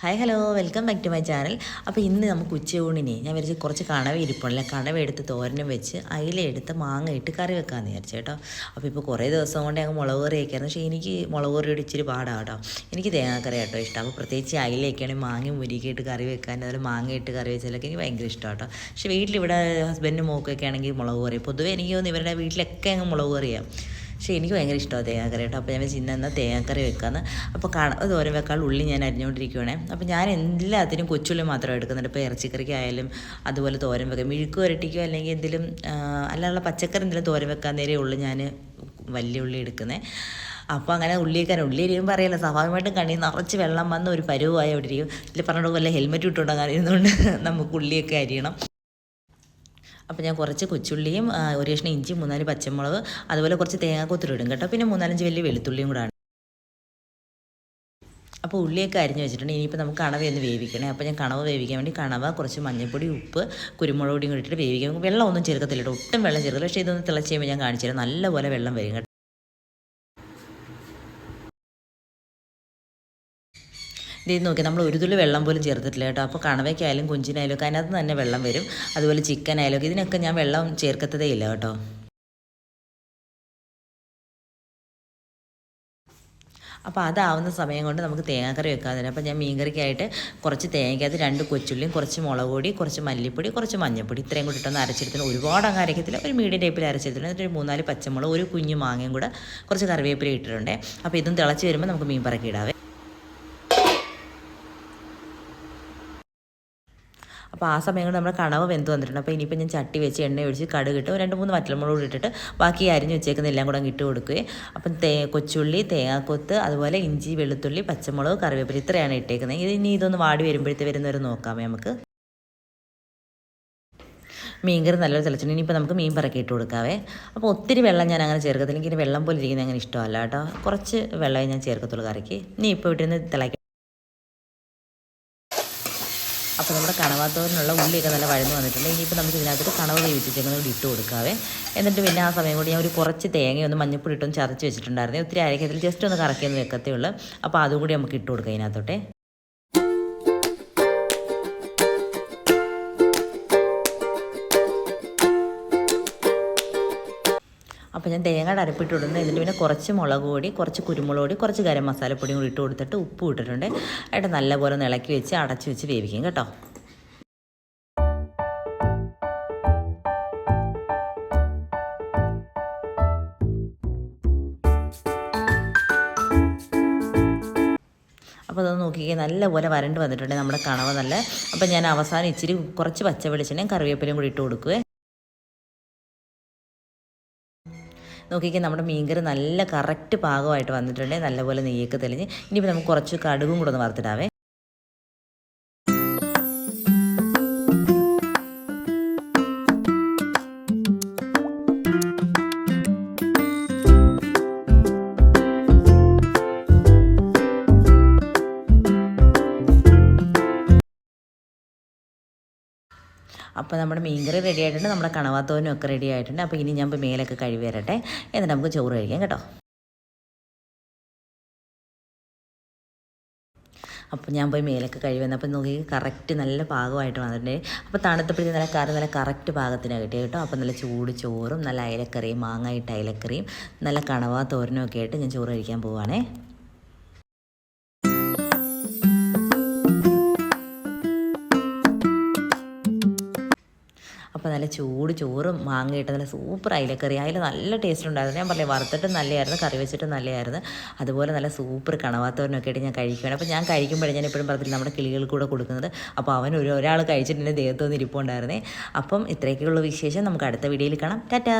Hi hello welcome back to my channel അപ്പോൾ ഇന്ന് നമുക്ക് ഉച്ചയൂണിനെ ഞാൻ വിചാരിച്ച് കുറച്ച് കണവ ഇരിപ്പുണ്ടല്ലേ കണവ എടുത്ത് തോരനും വെച്ച് അയിലെടുത്ത് മാങ്ങ ഇട്ട് കറി വെക്കാമെന്ന് വിചാരിച്ചു കേട്ടോ. അപ്പോൾ ഇപ്പോൾ കുറേ ദിവസം കൊണ്ട് ഞങ്ങൾ മുളക് കറി വയ്ക്കായിരുന്നു പക്ഷേ എനിക്ക് മുളക് കറിയോട് ഇച്ചിരി പാടാണ് കേട്ടോ. എനിക്ക് തേങ്ങാക്കറി കേട്ടോ ഇഷ്ടം. അപ്പോൾ പ്രത്യേകിച്ച് അയിലയൊക്കെയാണെങ്കിൽ മാങ്ങ മുരിക്കിയിട്ട് കറി വെക്കാൻ അതുപോലെ മാങ്ങ ഇട്ട് കറി വെച്ചാലൊക്കെ എനിക്ക് ഭയങ്കര ഇഷ്ടം കേട്ടോ. പക്ഷേ വീട്ടിലിവിടെ ഹസ്ബൻഡും മോക്കൊക്കെ ആണെങ്കിൽ മുളക് കറി. പൊതുവേ എനിക്ക് തോന്നുന്നു ഇവരുടെ വീട്ടിലൊക്കെ അങ്ങ് മുളക് കറിയാണ് പക്ഷേ എനിക്ക് ഭയങ്കര ഇഷ്ടമാണ് തേങ്ങാക്കറി കേട്ടോ. അപ്പോൾ ഞാൻ ചിന്ന എന്നാൽ തേങ്ങാക്കറി വെക്കാമെന്ന് അപ്പോൾ കാണാം. തോരൻ വെക്കാൻ ഉള്ളി ഞാൻ അരിഞ്ഞുകൊണ്ടിരിക്കുവാണേ. അപ്പോൾ ഞാൻ എല്ലാത്തിനും കൊച്ചുള്ളി മാത്രം എടുക്കുന്നുണ്ട്. ഇപ്പോൾ ഇറച്ചിക്കറിക്കായാലും അതുപോലെ തോരൻ വെക്കാം മിഴുക്ക് വരട്ടിക്കോ അല്ലെങ്കിൽ എന്തെങ്കിലും അല്ലാതെ പച്ചക്കറി എന്തെങ്കിലും തോരൻ വെക്കാൻ നേരെ ഉള്ളു ഞാൻ വലിയ ഉള്ളി എടുക്കുന്നത് അപ്പോൾ അങ്ങനെ ഉള്ളിയേക്കാൻ ഉള്ളി എരിയുമ്പോൾ അറിയില്ല സ്വാഭാവികമായിട്ടും കണ്ണി നിറച്ച് വെള്ളം വന്ന് ഒരു പരുവായി അവിടെ ഇരിക്കും. ഇതിൽ പറഞ്ഞ പോലെ ഹെൽമെറ്റ് ഇട്ടുകൊണ്ടാകാൻ ഇരുന്നുകൊണ്ട് നമുക്ക് ഉള്ളിയൊക്കെ അരിയണം. അപ്പോൾ ഞാൻ കുറച്ച് കൊച്ചുള്ളിയും ഒരു കഷ്ണം ഇഞ്ചി മൂന്നാൽ പച്ചമുളക് അതുപോലെ കുറച്ച് തേങ്ങാക്കൊത്തിരി ഇടും കേട്ടോ. പിന്നെ മൂന്നാലഞ്ച് വലിയ വെളുത്തുള്ളിയും കൂടാണ് അപ്പോൾ ഉള്ളിയൊക്കെ അരിഞ്ഞ് വെച്ചിട്ടുണ്ട്. ഇനിയിപ്പോൾ നമുക്ക് കണവ ഒന്ന് വേവിക്കണേ. അപ്പോൾ ഞാൻ കണവ വേവിക്കാൻ വേണ്ടി കണവ കുറച്ച് മഞ്ഞൾപ്പൊടി ഉപ്പ് കുരുമുളക് പൊടിയും കൂടി ഇട്ടിട്ട് വേവിക്കാം. വെള്ളം ഒന്നും ചേർക്കത്തില്ല ഒട്ടും വെള്ളം ചേർക്കില്ല പക്ഷേ ഇതൊന്ന് തിളച്ച് കഴിയുമ്പോൾ ഞാൻ കാണിച്ചു തരാം. നല്ലപോലെ വെള്ളം വരും ഇത് നോക്കി നമ്മൾ ഒരു തുള്ളി വെള്ളം പോലും ചേർത്തിട്ടില്ല കേട്ടോ. അപ്പോൾ കണവയ്ക്കായാലും കുഞ്ചിനായാലും ഒക്കെ അതിനകത്ത് തന്നെ വെള്ളം വരും. അതുപോലെ ചിക്കൻ ആയാലും ഒക്കെ ഇതിനൊക്കെ ഞാൻ വെള്ളം ചേർക്കത്തതേ ഇല്ല കേട്ടോ. അപ്പോൾ അതാവുന്ന സമയം കൊണ്ട് നമുക്ക് തേങ്ങാക്കറി വെക്കാൻ അപ്പോൾ ഞാൻ മീൻകറിക്കായിട്ട് കുറച്ച് തേങ്ങയ്ക്കകത്ത് രണ്ട് കൊച്ചുള്ളിയും കുറച്ച് മുളക് പൊടി കുറച്ച് മല്ലിപ്പൊടി കുറച്ച് മഞ്ഞൾപ്പൊടി. ഇത്രയും കൂടി ഇട്ടൊന്ന് അരച്ചെടുത്തിന് ഒരുപാട് അങ്ങ് അരക്കത്തില്ല. ഒരു മീഡിയം ടൈപ്പിൽ അരച്ചെടുത്തിന് എന്നിട്ട് മൂന്നാൽ പച്ചമുളക് ഒരു കുഞ്ഞു മാങ്ങയും കൂടെ കുറച്ച് കറിവേപ്പില ഇട്ടിട്ടുണ്ട്. അപ്പോൾ ഇതും തിളച്ച് വരുമ്പോൾ നമുക്ക് മീൻ പറക്കി ഇടാവേ. അപ്പോൾ ആ സമയം കൊണ്ട് നമ്മുടെ കണവ് വെന്ത് വന്നിട്ടുണ്ട്. അപ്പോൾ ഇനിയിപ്പോൾ ഞാൻ ചട്ടി വെച്ച് എണ്ണ ഒഴിച്ച് കടുകിട്ട് രണ്ട് മൂന്ന് വറ്റൽമുളക് ഇട്ടിട്ട് ബാക്കി അരിഞ്ഞ് വെച്ചേക്കുന്ന എല്ലാം കൂടെ ഇട്ട് കൊടുക്കുകയും. അപ്പം തേ കൊച്ചുള്ളി തേങ്ങാക്കൊത്ത് അതുപോലെ ഇഞ്ചി വെളുത്തുള്ളി പച്ചമുളക് കറിവേപ്പില ഇത്രയാണ് ഇട്ടേക്കുന്നത്. ഇത് ഇനി ഇതൊന്ന് വാടി വരുമ്പോഴത്തെ വരുന്നവരെ നോക്കാമേ നമുക്ക്. മീൻകറി നല്ലൊരു തിളച്ചിട്ടുണ്ട്. ഇനിയിപ്പോൾ നമുക്ക് മീൻ പറക്കി ഇട്ട് കൊടുക്കാവേ. അപ്പോൾ ഒത്തിരി വെള്ളം ഞാൻ അങ്ങനെ ചേർക്കത്തില്ല. എനിക്ക് വെള്ളം പോലെ ഇരിക്കുന്നത് അങ്ങനെ ഇഷ്ടമല്ല കേട്ടോ. കുറച്ച് വെള്ളമേ ഞാൻ ചേർക്കത്തുള്ളൂ കറിക്ക്. ഇനി ഇപ്പോൾ ഇട്ടിരുന്ന് തിളയ്ക്കാം അപ്പോൾ നമ്മുടെ കണവാത്തോരനുള്ള ഉള്ളിയൊക്കെ നല്ല വഴന്ന് വന്നിട്ടുണ്ട്. ഇനിയിപ്പോൾ നമുക്ക് ഇതിനകത്തൊരു കണവ് വേവിച്ചിട്ടേക്കുന്നത് കൂടി ഇട്ട് കൊടുക്കാവേ. എന്നിട്ട് പിന്നെ ആ സമയം കൂടി ഞാൻ ഒരു കുറച്ച് തേങ്ങയൊന്ന് മഞ്ഞപ്പൊടി ഇട്ടൊന്ന് ചതച്ച് വെച്ചിട്ടുണ്ടായിരുന്നു. ഒത്തിരി അരക്കത്തിൽ ജസ്റ്റ് ഒന്ന് കറക്കിയൊന്ന് വെക്കത്തേ ഉള്ളൂ. അപ്പോൾ അതും കൂടി നമുക്ക് ഇട്ട് കൊടുക്കാം ഇതിനകത്തോട്ടെ. അപ്പോൾ ഞാൻ തേങ്ങയുടെ അരപ്പിട്ട് ഇടുന്നു എന്നിട്ട് പിന്നെ കുറച്ച് മുളക് പൊടി കുറച്ച് കുരുമുളക് പൊടി കുറച്ച് ഗരം മസാലപ്പൊടിയും കൂടി ഇട്ട് കൊടുത്തിട്ട് ഉപ്പ് ഇട്ടിട്ടുണ്ട്. ഏട്ടാ നല്ലപോലെ ഇളക്കി വെച്ച് അടച്ച് വെച്ച് വേവിക്കും കേട്ടോ. അപ്പോൾ അതൊന്ന് നോക്കിക്കേ നല്ലപോലെ വരണ്ട് വന്നിട്ടുണ്ട് നമ്മുടെ കണവ നല്ല. അപ്പോൾ ഞാൻ അവസാനം ഇച്ചിരി കുറച്ച് പച്ച വെളിച്ചെണ്ണയും കറിവേപ്പിലയും കൂടി ഇട്ട് കൊടുക്കുവേ. നോക്കിക്കാൻ നമ്മുടെ മീൻകറി നല്ല കറക്റ്റ് പാകമായിട്ട് വന്നിട്ടുണ്ട്. നല്ലപോലെ നെയ്യൊക്കെ തെളിഞ്ഞ്. ഇനിയിപ്പോൾ നമുക്ക് കുറച്ച് കടുകും കൂടെ ഒന്ന് വറുത്തിടാവേ. അപ്പോൾ നമ്മുടെ മീൻകറി റെഡി ആയിട്ടുണ്ട് നമ്മുടെ കണവാത്തോനും ഒക്കെ റെഡി ആയിട്ടുണ്ട്. അപ്പോൾ ഇനി ഞാൻ മേലൊക്കെ കഴിവ് വരട്ടെ. എന്നിട്ട് നമുക്ക് ചോറ് കഴിക്കാം കേട്ടോ. അപ്പോൾ ഞാൻ പോയി മേലൊക്കെ കഴിവ് വന്നപ്പോൾ നോക്കി കറക്റ്റ് നല്ല പാകമായിട്ട് വന്നിട്ടുണ്ട്. അപ്പോൾ തണുത്തപ്പോഴത്തേക്ക് നല്ല കറി നല്ല കറക്റ്റ് പാകത്തിനാണ് കിട്ടിയത് കേട്ടോ. അപ്പോൾ നല്ല ചൂട് ചോറും നല്ല അയലക്കറിയും മാങ്ങ ഇട്ട അയലക്കറിയും നല്ല കണവാ തോരനും ഒക്കെ ആയിട്ട് ഞാൻ ചോറ് കഴിക്കാൻ പോവുകയാണേ അപ്പോൾ നല്ല ചൂട് ചോറും മാങ്ങയിട്ട് നല്ല സൂപ്പർ അയിലക്കറി. അതിൽ നല്ല ടേസ്റ്റ് ഉണ്ടായിരുന്നു. ഞാൻ പറഞ്ഞില്ലേ വറുത്തിട്ട് നല്ലതായിരുന്നു കറി വെച്ചിട്ട് നല്ലതായിരുന്നു അതുപോലെ നല്ല സൂപ്പർ കണവാത്തവരനൊക്കെ ആയിട്ട് ഞാൻ കഴിക്കുകയാണ് അപ്പോൾ ഞാൻ കഴിക്കുമ്പോഴേ ഞാൻ എപ്പോഴും പറഞ്ഞില്ല നമ്മുടെ കിളികൾക്ക് കൂടെ കൊടുക്കുന്നത്. അപ്പോൾ അവൻ ഒരു ഒരാൾ കഴിച്ചിട്ട് എന്റെ ദേഹത്തൊന്ന് ഇരിപ്പുണ്ടായിരുന്നേ. അപ്പം ഇത്രയൊക്കെയുള്ള വിശേഷം. നമുക്ക് അടുത്ത വീഡിയോയിൽ കാണാം. ടാറ്റാ!